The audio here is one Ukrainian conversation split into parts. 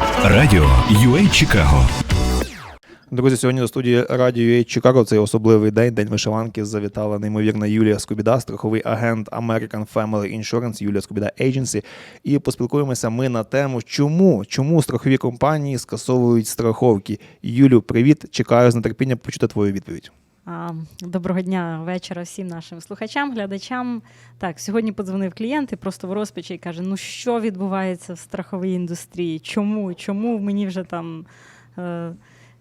Радіо UA Чикаго. Друзі, сьогодні до студії Радіо UA Чикаго. Цей особливий день, день вишиванки. Завітала неймовірна Юлія Скобіда, страховий агент American Family Insurance, Юлія Скобіда Agency. І поспілкуємося ми на тему, чому, чому страхові компанії скасовують страховки. Юлю, привіт! Чекаю з нетерпінням почути твою відповідь. Доброго дня, вечора всім нашим слухачам, глядачам. Так, сьогодні подзвонив клієнт і просто в розпачі і каже: ну що відбувається в страховій індустрії? Чому? Чому мені вже там е,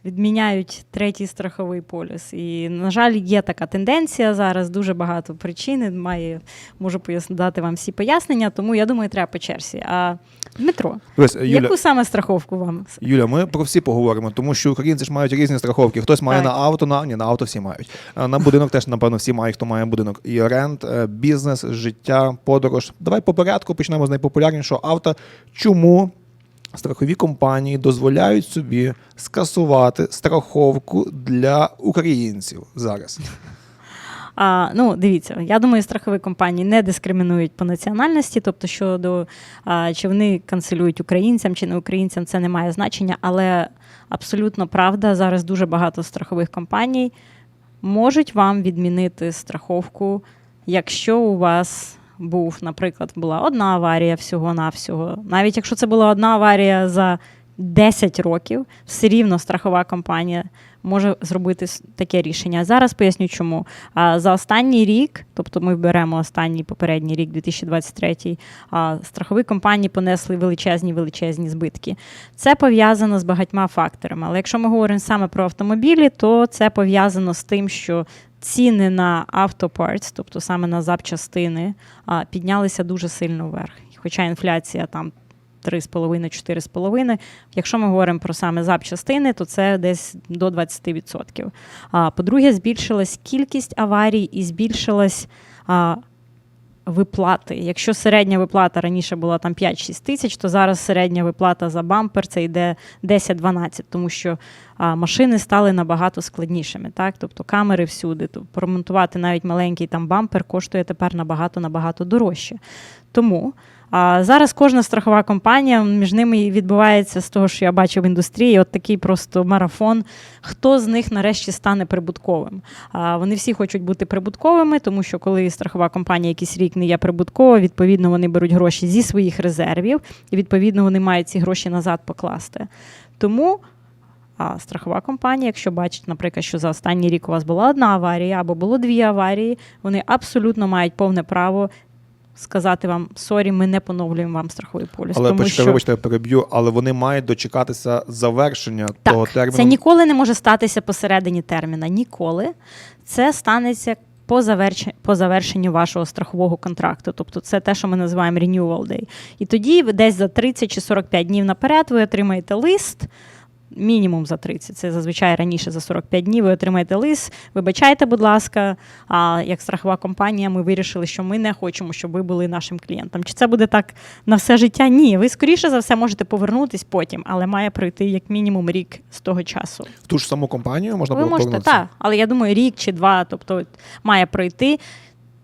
відміняють третій страховий поліс? І, на жаль, є така тенденція зараз, дуже багато причин. Має, можу пояс- дати вам всі пояснення, тому я думаю, треба по черзі. А Дмитро, Ось, Юля, яку саме страховку вам? Юля, ми про всі поговоримо, тому що українці ж мають різні страховки. Хтось має Так. на авто, на ні, на авто всі мають. На будинок теж, напевно, всі мають, хто має будинок. І рент, е, бізнес, життя, подорож. Давай по порядку почнемо з найпопулярнішого авто. Чому страхові компанії дозволяють собі скасувати страховку для українців зараз? А, ну, дивіться, я думаю, страхові компанії не дискримінують по національності, тобто щодо а, чи вони канцелюють українцям чи не українцям, це не має значення, але абсолютно правда, зараз дуже багато страхових компаній можуть вам відмінити страховку, якщо у вас був, наприклад, була одна аварія всього-навсього. Навіть якщо це була одна аварія за 10 років, все рівно страхова компанія може зробити таке рішення. Зараз поясню, чому. За останній рік, тобто ми беремо останній попередній рік, 2023, а, страхові компанії понесли величезні величезні збитки. Це пов'язано з багатьма факторами. Але якщо ми говоримо саме про автомобілі, то це пов'язано з тим, що ціни на автопартс, тобто саме на запчастини, піднялися дуже сильно вверх. Хоча інфляція там 3,5-4,5. Якщо ми говоримо про саме запчастини, то це десь до 20%. А, По-друге, збільшилась кількість аварій і збільшилась виплати. Якщо середня виплата раніше була там 5-6 тисяч, то зараз середня виплата за бампер це йде 10-12, тому що а, машини стали набагато складнішими. Так? Тобто камери всюди. То промонтувати навіть маленький там бампер коштує тепер набагато набагато дорожче. Тому а зараз кожна страхова компанія між ними відбувається з того, що я бачу в індустрії, от такий просто марафон. Хто з них нарешті стане прибутковим? А вони всі хочуть бути прибутковими, тому що коли страхова компанія якийсь рік не є прибуткова, відповідно вони беруть гроші зі своїх резервів, і відповідно вони мають ці гроші назад покласти. Тому. А страхова компанія, якщо бачить, наприклад, що за останній рік у вас була одна аварія або було дві аварії, вони абсолютно мають повне право сказати вам сорі, ми не поновлюємо вам страховий поліс. Але тому почекай, що вибачте, я переб'ю, але вони мають дочекатися завершення того терміну. це ніколи не може статися посередині терміна. Ніколи це станеться. По завершенню, по завершенню вашого страхового контракту, тобто це те, що ми називаємо renewal day. І тоді ви десь за 30 чи 45 днів наперед ви отримаєте лист, мінімум за 30, це зазвичай раніше за 45 днів ви отримаєте лист. Вибачайте, будь ласка, а як страхова компанія, ми вирішили, що ми не хочемо, щоб ви були нашим клієнтом. Чи це буде так на все життя? Ні. Ви скоріше за все можете повернутись потім, але має пройти як мінімум рік з того часу. В ту ж саму компанію можна Ви було можете, так, але я думаю, рік чи два, тобто має пройти.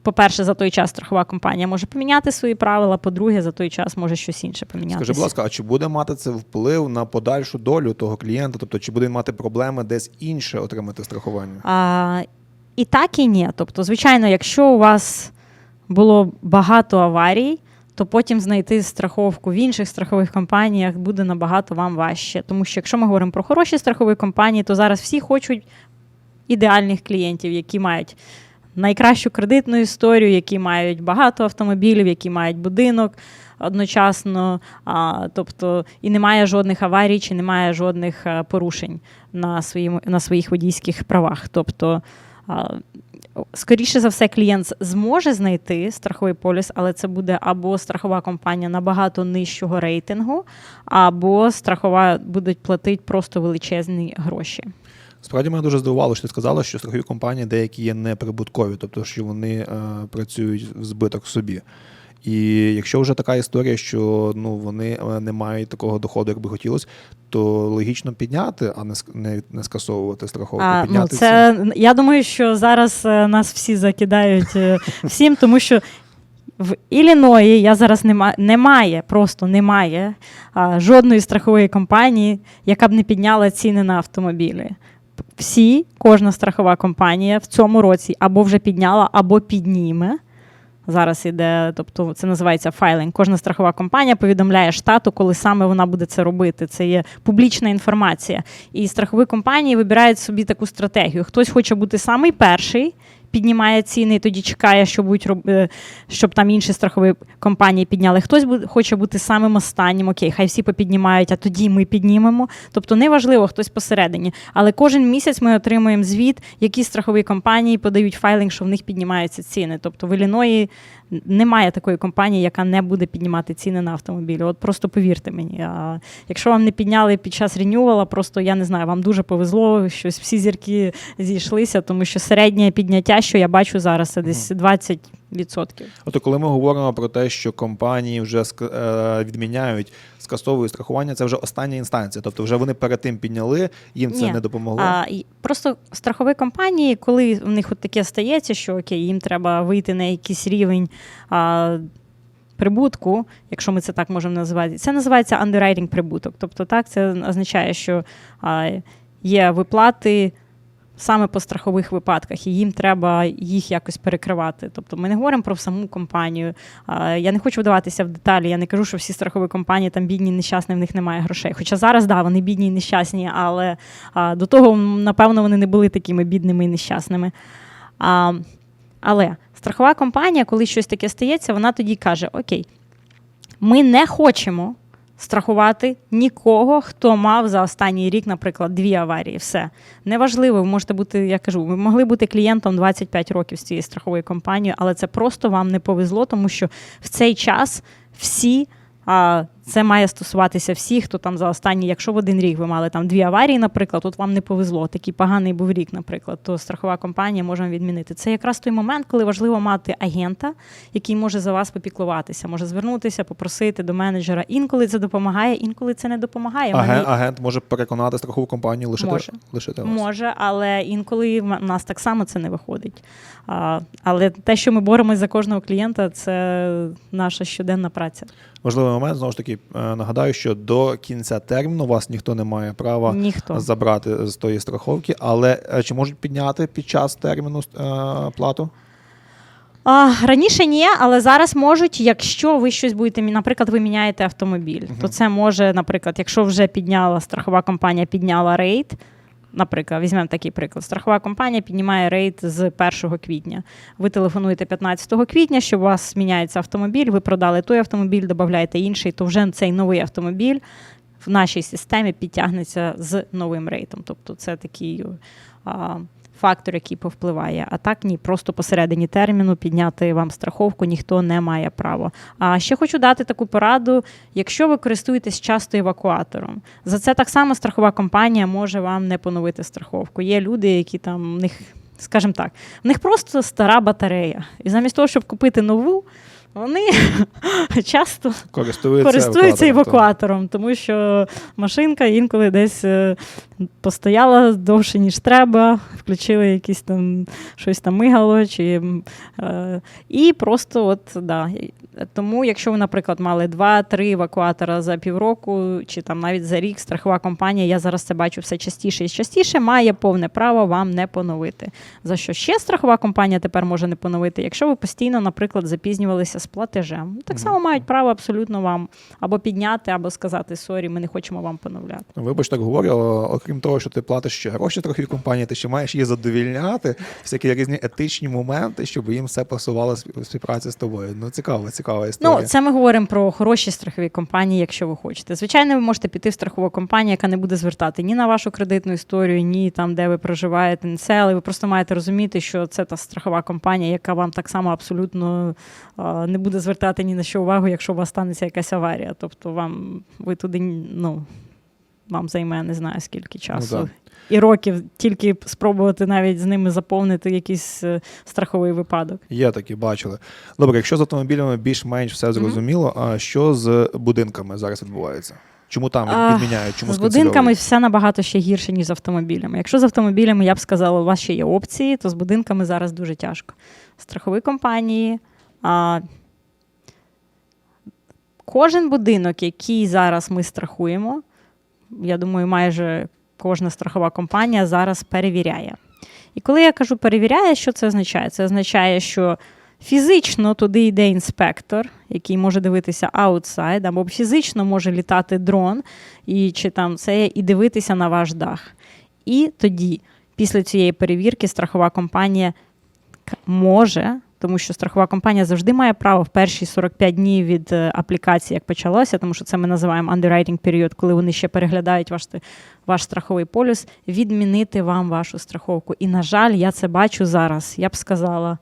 По-перше, за той час страхова компанія може поміняти свої правила. По-друге, за той час може щось інше помінятися. Скажи, будь ласка, а чи буде мати це вплив на подальшу долю того клієнта? Тобто, чи буде він мати проблеми десь інше отримати страхування? А, і так, і ні. Тобто, звичайно, якщо у вас було багато аварій, то потім знайти страховку в інших страхових компаніях буде набагато вам важче. Тому що якщо ми говоримо про хороші страхові компанії, то зараз всі хочуть ідеальних клієнтів, які мають найкращу кредитну історію, які мають багато автомобілів, які мають будинок одночасно, а, тобто і немає жодних аварій, чи немає жодних е, порушень на, своїм, на своїх водійських правах. Тобто, а, скоріше за все, клієнт зможе знайти страховий поліс, але це буде або страхова компанія набагато нижчого рейтингу, або страхова будуть платити просто величезні гроші. Справді мене дуже здивувало, що ти сказала, що страхові компанії деякі є неприбуткові, тобто що вони е, працюють в збиток собі. І якщо вже така історія, що ну вони е, не мають такого доходу, як би хотілося, то логічно підняти, а не не, не скасовувати страховку. А, ну, підняти ці- я думаю, що зараз е, нас всі закидають е, всім, тому що в Ілліної я зараз нема, немає, просто немає а, жодної страхової компанії, яка б не підняла ціни на автомобілі. Всі, кожна страхова компанія в цьому році або вже підняла, або підніме. Зараз іде, тобто це називається файлинг. Кожна страхова компанія повідомляє штату, коли саме вона буде це робити. Це є публічна інформація. І страхові компанії вибирають собі таку стратегію. Хтось хоче бути самий перший, піднімає ціни і тоді чекає, що будуть роб- е, щоб там інші страхові компанії підняли. Хтось хоче бути самим останнім. Окей, хай всі попіднімають, а тоді ми піднімемо. Тобто неважливо, хтось посередині. Але кожен місяць ми отримуємо звіт, які страхові компанії подають файлинг, що в них піднімаються ціни. Тобто в Ілліної немає такої компанії, яка не буде піднімати ціни на автомобілі. От просто повірте мені. А якщо вам не підняли під час ренювала, просто я не знаю, вам дуже повезло, щось всі зірки зійшлися, тому що середнє підняття, що я бачу зараз, це десь 20%. Ото коли ми говоримо про те, що компанії вже е, відміняють скасовують страхування, це вже остання інстанція. Тобто, вже вони перед тим підняли, їм це Ні. не допомогло. А, просто страхові компанії, коли в них от таке стається, що окей, їм треба вийти на якийсь рівень а, прибутку, якщо ми це так можемо називати, це називається underwriting прибуток. Тобто, так, це означає, що а, є виплати. Саме по страхових випадках, і їм треба їх якось перекривати. Тобто ми не говоримо про саму компанію. Я не хочу вдаватися в деталі. Я не кажу, що всі страхові компанії там бідні, нещасні, в них немає грошей. Хоча зараз да, вони бідні і нещасні, але до того, напевно, вони не були такими бідними і нещасними. Але страхова компанія, коли щось таке стається, вона тоді каже: Окей, ми не хочемо страхувати нікого, хто мав за останній рік, наприклад, дві аварії. Все. Неважливо, ви можете бути, я кажу, ви могли бути клієнтом 25 років з цієї страхової компанії, але це просто вам не повезло, тому що в цей час всі. А це має стосуватися всіх, хто там за останні, якщо в один рік ви мали там дві аварії, наприклад, от вам не повезло, такий поганий був рік, наприклад, то страхова компанія може вам відмінити. Це якраз той момент, коли важливо мати агента, який може за вас попіклуватися, може звернутися, попросити до менеджера. Інколи це допомагає, інколи це не допомагає. Аген- Мене- агент може переконати страхову компанію лишити, Може. лишити вас. Може, але інколи в нас так само це не виходить. А, але те, що ми боремось за кожного клієнта, це наша щоденна праця. Важливий момент знову ж таки е, нагадаю, що до кінця терміну вас ніхто не має права Ніхто. забрати з тої страховки, але е, чи можуть підняти під час терміну е, плату? А, раніше ні, але зараз можуть, якщо ви щось будете, наприклад, ви міняєте автомобіль, то це може, наприклад, якщо вже підняла страхова компанія, підняла рейд. Наприклад, візьмемо такий приклад. Страхова компанія піднімає рейд з 1 квітня. Ви телефонуєте 15 квітня, що у вас міняється автомобіль, ви продали той автомобіль, додаєте інший, то вже цей новий автомобіль в нашій системі підтягнеться з новим рейтом. Тобто це такий а, фактор, який повпливає. А так ні, просто посередині терміну підняти вам страховку ніхто не має права. А ще хочу дати таку пораду: якщо ви користуєтесь часто евакуатором, за це так само страхова компанія може вам не поновити страховку. Є люди, які там в них. Скажімо так, в них просто стара батарея. І замість того, щоб купити нову, вони часто Користуються, користуються евакуатором, тому що машинка інколи десь е, постояла довше, ніж треба, включили якісь там щось там мигало, чи, е, і просто от, да. Тому, якщо ви, наприклад, мали 2-3 евакуатора за півроку, чи там навіть за рік, страхова компанія, я зараз це бачу все частіше і частіше, має повне право вам не поновити. За що ще страхова компанія тепер може не поновити, якщо ви постійно, наприклад, запізнювалися з платежем. Так само мають право абсолютно вам або підняти, або сказати сорі, ми не хочемо вам поновляти. Вибач, так говорю, окрім того, що ти платиш ще гроші страховій компанії, ти ще маєш її задовільняти, всякі різні етичні моменти, щоб їм все пасувало співпраці з тобою. Ну, цікаво, цікава історія. Ну, це ми говоримо про хороші страхові компанії, якщо ви хочете. Звичайно, ви можете піти в страхову компанію, яка не буде звертати ні на вашу кредитну історію, ні там, де ви проживаєте, ні це, але ви просто маєте розуміти, що це та страхова компанія, яка вам так само абсолютно не буде звертати ні на що увагу, якщо у вас станеться якась аварія. Тобто вам ви туди ну, вам займе не знаю скільки часу. да. І років тільки спробувати навіть з ними заповнити якийсь е, страховий випадок. Є такі, бачили. Добре, якщо з автомобілями більш-менш все зрозуміло, а що з будинками зараз відбувається? Чому там А, відміняють? Чому з будинками все набагато ще гірше, ніж з автомобілями. Якщо з автомобілями я б сказала, у вас ще є опції, то з будинками зараз дуже тяжко. Страхові компанії а, кожен будинок, який зараз ми страхуємо, я думаю, майже кожна страхова компанія зараз перевіряє. І коли я кажу перевіряє, що це означає? Це означає, що фізично туди йде інспектор, який може дивитися аутсайд, або фізично може літати дрон, і чи там це і дивитися на ваш дах. І тоді, після цієї перевірки, страхова компанія може, тому що страхова компанія завжди має право в перші 45 днів від е, аплікації, як почалося, тому що це ми називаємо underwriting період, коли вони ще переглядають ваш, ваш страховий полюс, відмінити вам вашу страховку. І, на жаль, я це бачу зараз. Я б сказала.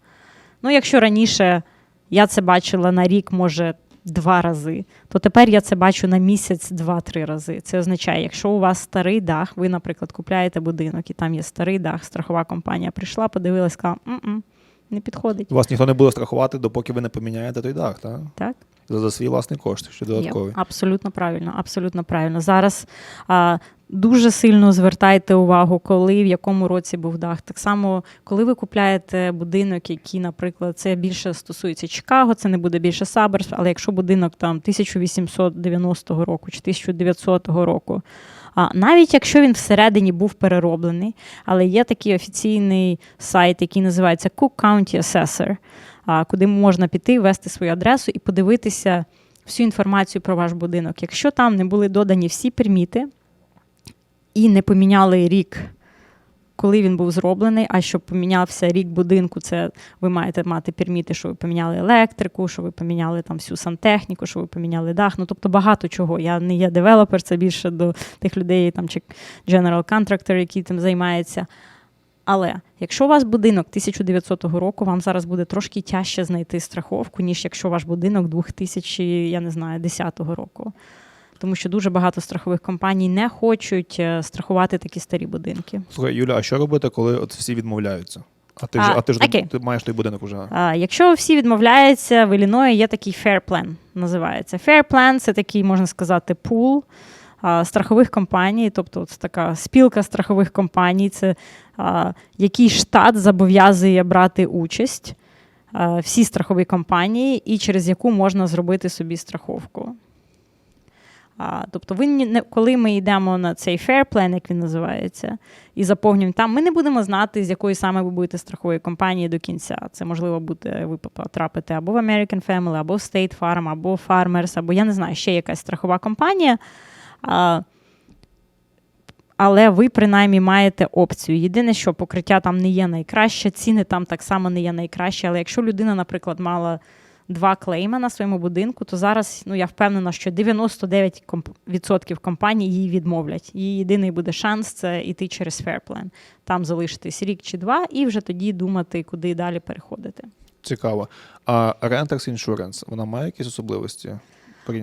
Ну, якщо раніше я це бачила на рік, може, два рази, то тепер я це бачу на місяць два-три рази. Це означає, якщо у вас старий дах, ви, наприклад, купляєте будинок, і там є старий дах, страхова компанія прийшла, подивилась, сказала, «М-м, не підходить. Вас ніхто не буде страхувати, допоки ви не поміняєте той дах, так? Так? За, за свій власний кошт, що додатковий. Є. Абсолютно правильно, абсолютно правильно. Зараз а, дуже сильно звертайте увагу, коли в якому році був дах. Так само, коли ви купляєте будинок, який, наприклад, це більше стосується Чикаго, це не буде більше Саберс, але якщо будинок там 1890 року чи 1900 року. А навіть якщо він всередині був перероблений, але є такий офіційний сайт, який називається Cook County Assessor, куди можна піти, ввести свою адресу і подивитися всю інформацію про ваш будинок. Якщо там не були додані всі перміти і не поміняли рік, коли він був зроблений, а щоб помінявся рік будинку, це ви маєте мати перміти, що ви поміняли електрику, що ви поміняли там всю сантехніку, що ви поміняли дах. Ну тобто багато чого. Я не є девелопер, це більше до тих людей, там чи general contractor, який тим займається. Але якщо у вас будинок 1900 року, вам зараз буде трошки тяжче знайти страховку, ніж якщо ваш будинок 2000, я не знаю, 10 року. Тому що дуже багато страхових компаній не хочуть е, страхувати такі старі будинки. Слухай, Юля, а що робити, коли от всі відмовляються? А ти ж, а ти ж окей. ти маєш той будинок вже. А, якщо всі відмовляються, в Ілліної є такий Fair Plan, називається. Fair Plan – це такий, можна сказати, пул а, страхових компаній, тобто це така спілка страхових компаній, це а, який штат зобов'язує брати участь а, всі страхові компанії, і через яку можна зробити собі страховку. А, тобто, ви не, коли ми йдемо на цей fair plan, як він називається, і заповнюємо там, ми не будемо знати, з якої саме ви будете страхової компанії до кінця. Це можливо буде ви потрапите або в American Family, або в State Farm, або в Farmers, або я не знаю, ще якась страхова компанія. А, але ви принаймні маєте опцію. Єдине, що покриття там не є найкраще, ціни там так само не є найкращі. Але якщо людина, наприклад, мала два клейма на своєму будинку, то зараз ну я впевнена, що 99% комп- компаній її відмовлять. Її єдиний буде шанс це йти через Fairplan. Там залишитись рік чи два, і вже тоді думати, куди далі переходити. Цікаво. А Renters Insurance, вона має якісь особливості?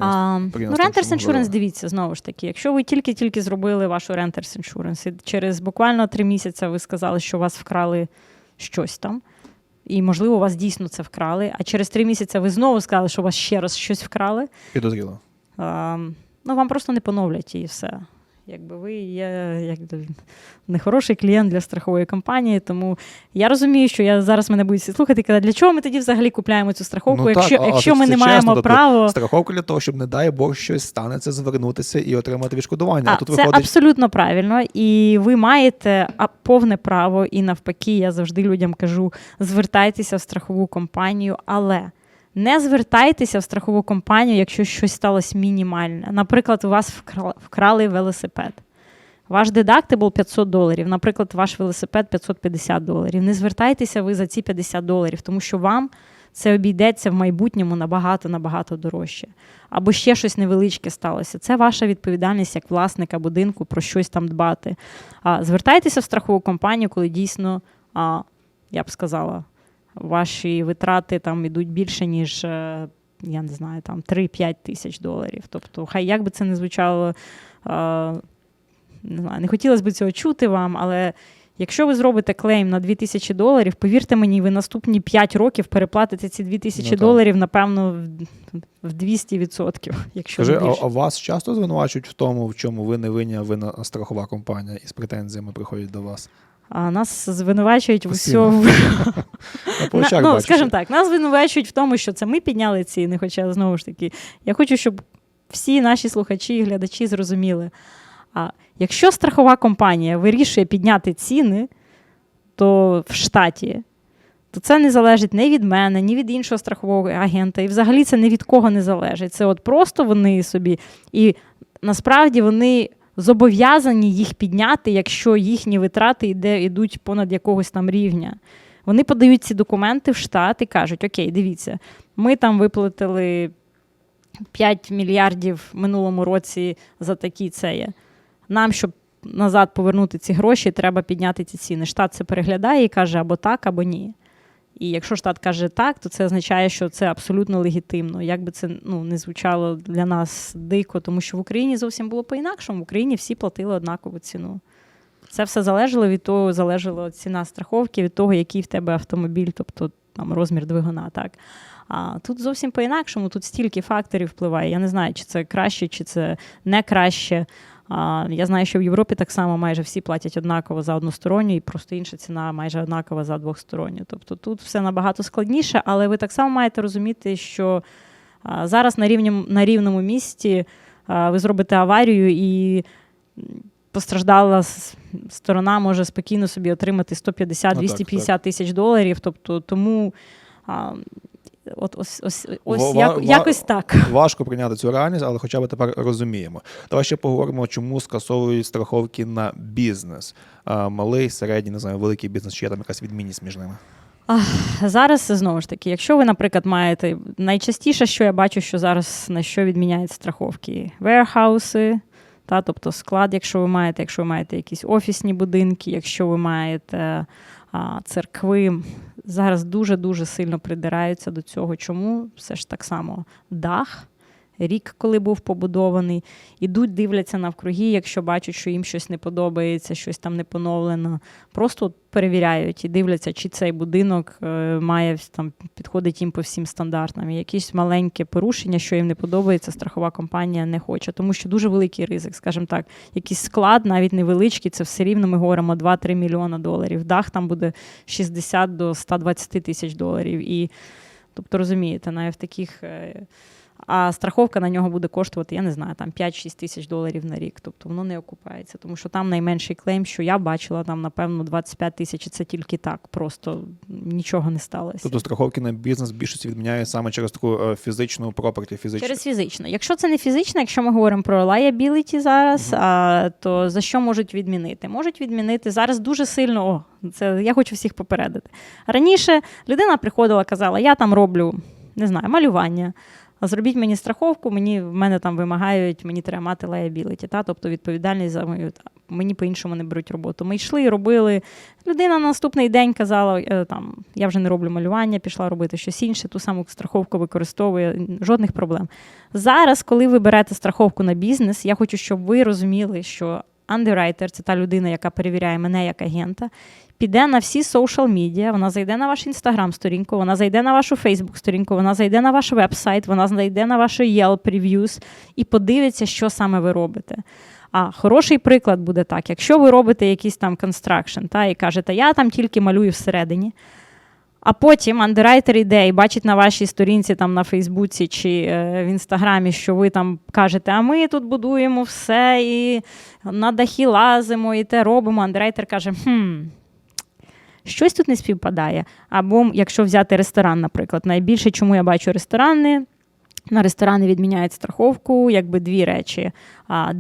А, ну, Renters Insurance, дивіться, знову ж таки, якщо ви тільки-тільки зробили вашу Renters Insurance, і через буквально три місяці ви сказали, що у вас вкрали щось там, і, можливо, у вас дійсно це вкрали, а через три місяці ви знову сказали, що у вас ще раз щось вкрали, Підозріло. а, ну, вам просто не поновлять і все. Якби ви є як нехороший клієнт для страхової компанії, тому я розумію, що я зараз мене будуть всі слухати, казати, для чого ми тоді взагалі купляємо цю страховку, Ну, так, якщо, а- а якщо це- ми не чесно, маємо тобто права. Страховка для того, щоб, не дай Бог, щось станеться, звернутися і отримати відшкодування. А, А, тут це виходить, абсолютно правильно, і ви маєте а, повне право, і навпаки, я завжди людям кажу: звертайтеся в страхову компанію, але не звертайтеся в страхову компанію, якщо щось сталося мінімальне. Наприклад, у вас вкрали, велосипед. Ваш дедактибл 500 доларів, наприклад, ваш велосипед 550 доларів. Не звертайтеся ви за ці 50 доларів, тому що вам це обійдеться в майбутньому набагато набагато дорожче. Або ще щось невеличке сталося. Це ваша відповідальність як власника будинку про щось там дбати. Звертайтеся в страхову компанію, коли дійсно, я б сказала, ваші витрати там ідуть більше, ніж. е, Я не знаю, там 3-5 тисяч доларів. Тобто, хай як би це не звучало, не знаю, не хотілося б цього чути вам, але якщо ви зробите клейм на 2000 доларів, повірте мені, ви наступні 5 років переплатите ці 2000 Ну, доларів, напевно, в- в 200%, якщо Скажи, а, а вас часто звинувачують в тому, в чому ви не винні, а винна страхова компанія із претензіями приходять до вас? А нас звинувачують в усьому. Ну, скажімо так, нас звинувачують в тому, що це ми підняли ціни. Хоча знову ж таки, я хочу, щоб всі наші слухачі і глядачі зрозуміли. А якщо страхова компанія вирішує підняти ціни, то в штаті, то це не залежить ні від мене, ні від іншого страхового агента. І взагалі це ні від кого не залежить. Це от просто вони собі. І насправді вони зобов'язані їх підняти, якщо їхні витрати йде, йдуть понад якогось там рівня. Вони подають ці документи в штат і кажуть: Окей, дивіться, ми там виплатили 5 мільярдів минулому році за такі це є. Нам, щоб назад повернути ці гроші, треба підняти ці ціни. Штат це переглядає і каже або так, або ні. І якщо штат каже так, то це означає, що це абсолютно легітимно. Як би це ну, не звучало для нас дико, тому що в Україні зовсім було по-інакшому. В Україні всі платили однакову ціну. Це все залежало від того, залежала ціна страховки, від того, який в тебе автомобіль, тобто там розмір двигуна. Так. А тут зовсім по-інакшому, тут стільки факторів впливає. Я не знаю, чи це краще, чи це не краще. А, я знаю, що в Європі так само майже всі платять однаково за односторонню, і просто інша ціна майже однакова за двохсторонню. Тобто тут все набагато складніше, але ви так само маєте розуміти, що зараз на, рівні, на рівному місці ви зробите аварію і постраждала сторона може спокійно собі отримати Ну, 150-250 тисяч доларів. Тобто тому. А, От ось ось ось Ва- як, ва- якось так. Важко прийняти цю реальність, але хоча б тепер розуміємо. Давай ще поговоримо, чому скасовують страховки на бізнес. А, малий, середній, не знаю, великий бізнес, чи є там якась відмінність між ними. Зараз знову ж таки, якщо ви, наприклад, маєте найчастіше, що я бачу, що зараз на що відміняють страховки, вейрхауси, та, тобто склад, якщо ви маєте, якщо ви маєте якісь офісні будинки, якщо ви маєте а, церкви, зараз дуже-дуже сильно придираються до цього. Чому? Все ж так само дах. Рік, коли був побудований, ідуть, дивляться навкруги, якщо бачать, що їм щось не подобається, щось там не поновлено. Просто перевіряють і дивляться, чи цей будинок е, має там підходить їм по всім стандартам. Якісь маленьке порушення, що їм не подобається, страхова компанія не хоче, тому що дуже великий ризик, скажімо так, якийсь склад, навіть невеличкий, це все рівно ми говоримо 2-3 мільйона доларів. Дах там буде 60 до 120 тисяч доларів. І тобто розумієте, навіть в таких. А страховка на нього буде коштувати, я не знаю, там 5-6 тисяч доларів на рік. Тобто воно не окупається. Тому що там найменший клейм, що я бачила, там, напевно, 25 тисяч, і це тільки так. Просто нічого не сталося. Тобто страховки на бізнес більшості відміняють саме через таку е, фізичну проперті, фізичну. Через фізично. Якщо це не фізично, якщо ми говоримо про liability зараз, а, то за що можуть відмінити? Можуть відмінити зараз дуже сильно. О, це я хочу всіх попередити. Раніше людина приходила, казала: я там роблю не знаю, малювання. А зробіть мені страховку, мені в мене там вимагають, мені треба мати liability, та тобто відповідальність за мою та, мені по-іншому не беруть роботу. Ми йшли робили. Людина на наступний день казала: е, там я вже не роблю малювання, пішла робити щось інше, ту саму страховку використовує, жодних проблем. Зараз, коли ви берете страховку на бізнес, я хочу, щоб ви розуміли, що андеррайтер це та людина, яка перевіряє мене як агента. Піде на всі соушал медіа, вона зайде на ваш інстаграм-сторінку, вона зайде на вашу Фейсбук-сторінку, вона зайде на ваш веб-сайт, вона зайде на ваше Yelp Reviews і подивиться, що саме ви робите. А хороший приклад буде так: якщо ви робите якийсь там констракшн, та і кажете, я там тільки малюю всередині. А потім андеррайтер йде і бачить на вашій сторінці там на Фейсбуці чи е, в інстаграмі, що ви там кажете, а ми тут будуємо все, і на дахи лазимо, і те робимо. Андеррайтер каже, хм. Щось тут не співпадає. Або якщо взяти ресторан, наприклад, найбільше, чому я бачу ресторани, на ресторани відміняють страховку, якби дві речі: а?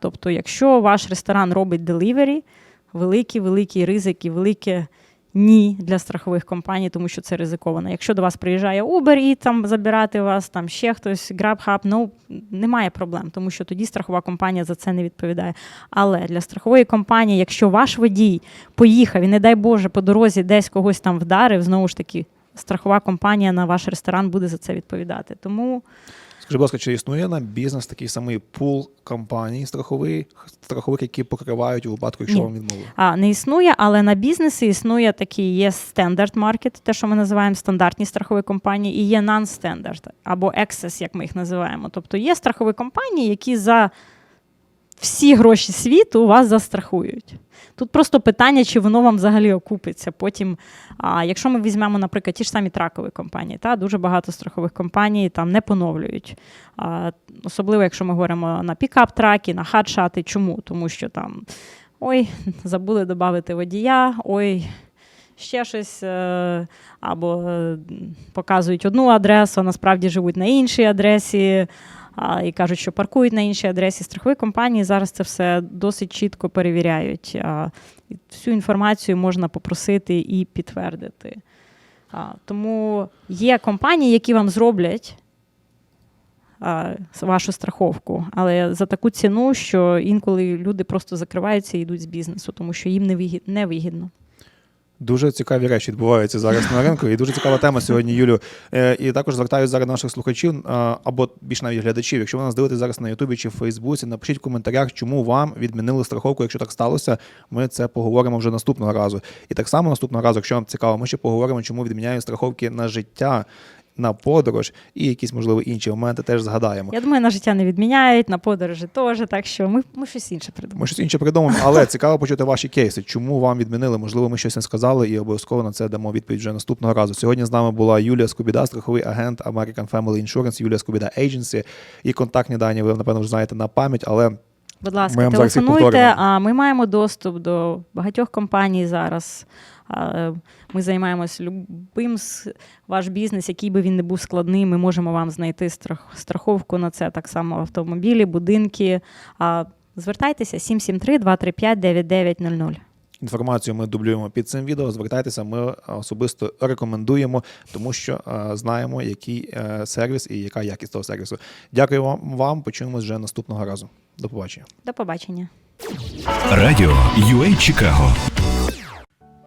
Тобто, якщо ваш ресторан робить delivery, великий, великий ризик і велике ні для страхових компаній, тому що це ризиковано. Якщо до вас приїжджає Uber і там забирати вас, там ще хтось, GrabHub, ну немає проблем, тому що тоді страхова компанія за це не відповідає. Але для страхової компанії, якщо ваш водій поїхав і, не дай Боже, по дорозі десь когось там вдарив, знову ж таки, страхова компанія на ваш ресторан буде за це відповідати. Тому Скажи, будь ласка, чи існує на бізнес такий самий пул компаній страхових, страхових, які покривають у випадку, якщо Ні. вам відмовили? А, не існує, але на бізнесі існує такий є стандарт маркет, те, що ми називаємо стандартні страхові компанії, і є non-standard, або excess, як ми їх називаємо. Тобто є страхові компанії, які за всі гроші світу вас застрахують. Тут просто питання, чи воно вам взагалі окупиться. Потім, а, якщо ми візьмемо, наприклад, ті ж самі тракові компанії, та дуже багато страхових компаній там не поновлюють. А, особливо, якщо ми говоримо на пікап-траки, на хадшати. Чому? Тому що там ой, забули додати водія, ой. Ще щось е, або е, показують одну адресу, а насправді живуть на іншій адресі і кажуть, що паркують на іншій адресі. Страхові компанії зараз це все досить чітко перевіряють. Всю інформацію можна попросити і підтвердити. Тому є компанії, які вам зроблять вашу страховку, але за таку ціну, що інколи люди просто закриваються і йдуть з бізнесу, тому що їм невигід- невигідно. Дуже цікаві речі відбуваються зараз на ринку, і дуже цікава тема сьогодні, Юлю. Е, І також звертаюся зараз наших слухачів або більш навіть глядачів. Якщо ви нас дивитесь зараз на Ютубі чи в Фейсбуці, напишіть в коментарях, чому вам відмінили страховку. Якщо так сталося, ми це поговоримо вже наступного разу. І так само наступного разу, якщо вам цікаво, ми ще поговоримо, чому відміняють страховки на життя. На подорож і якісь можливо інші моменти теж згадаємо. Я думаю, на життя не відміняють, на подорожі теж, так що ми, ми щось інше придумаємо. Ми щось інше придумаємо, але цікаво почути ваші кейси. Чому вам відмінили? Можливо, ми щось не сказали, і обов'язково на це дамо відповідь вже наступного разу. Сьогодні з нами була Юлія Скобіда, страховий агент American Family Insurance, Юлія Скобіда Agency. І контактні дані ви напевно вже знаєте на пам'ять, але Будь ласка, телефонуйте. А ми маємо доступ до багатьох компаній зараз. А, Ми займаємось любим ваш бізнес, який би він не був складний. Ми можемо вам знайти страх, страховку на це так само автомобілі, будинки. Звертайтеся 773-235-9900. інформацію ми дублюємо під цим відео. Звертайтеся, ми особисто рекомендуємо, тому що е, знаємо, який е, сервіс і яка якість того сервісу. Дякую вам. вам. Почуємось вже наступного разу. До побачення. До побачення. Радіо UA Чикаго.